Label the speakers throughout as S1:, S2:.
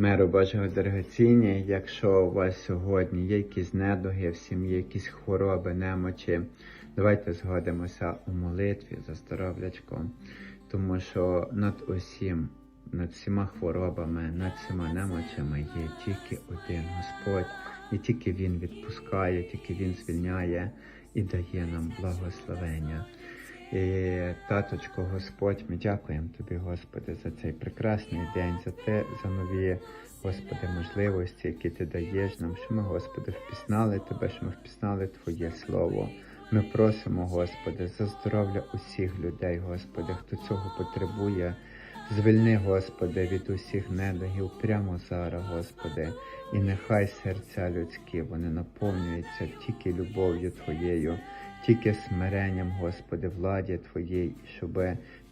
S1: Миру Божого дорогоцінні, якщо у вас сьогодні є якісь недуги в сім'ї, якісь хвороби, немочі, давайте згодимося у молитві за здоров'ячком, тому що над усім, над всіма хворобами, над всіма немочами є тільки один Господь, і тільки Він відпускає, тільки Він звільняє і дає нам благословення. І, таточко, Господь, ми дякуємо Тобі, Господи, за цей прекрасний день, за те, за нові, Господи, можливості, які Ти даєш нам, що ми, Господи, впізнали Тебе, що ми впізнали Твоє Слово. Ми просимо, Господи, за здоров'я усіх людей, Господи, хто цього потребує. Звільни, Господи, від усіх недогів прямо зараз, Господи, і нехай серця людські вони наповнюються тільки любов'ю Твоєю, тільки смиренням, Господи, владі Твоєї, щоб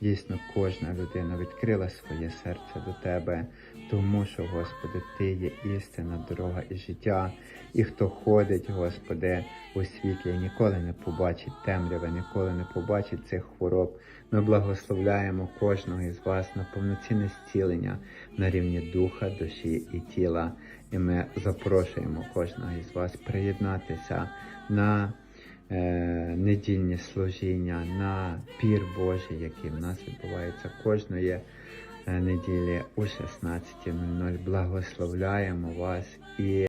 S1: дійсно кожна людина відкрила своє серце до Тебе, тому що, Господи, Ти є істина, дорога і життя, і хто ходить, Господи, у світлі, ніколи не побачить темряви, ніколи не побачить цих хвороб. Ми благословляємо кожного із вас на повноцінне зцілення на рівні духа, душі і тіла. І ми запрошуємо кожного із вас приєднатися на недільні служіння, на пір Божий, який в нас відбувається кожної е, неділі о 16.00. Благословляємо вас і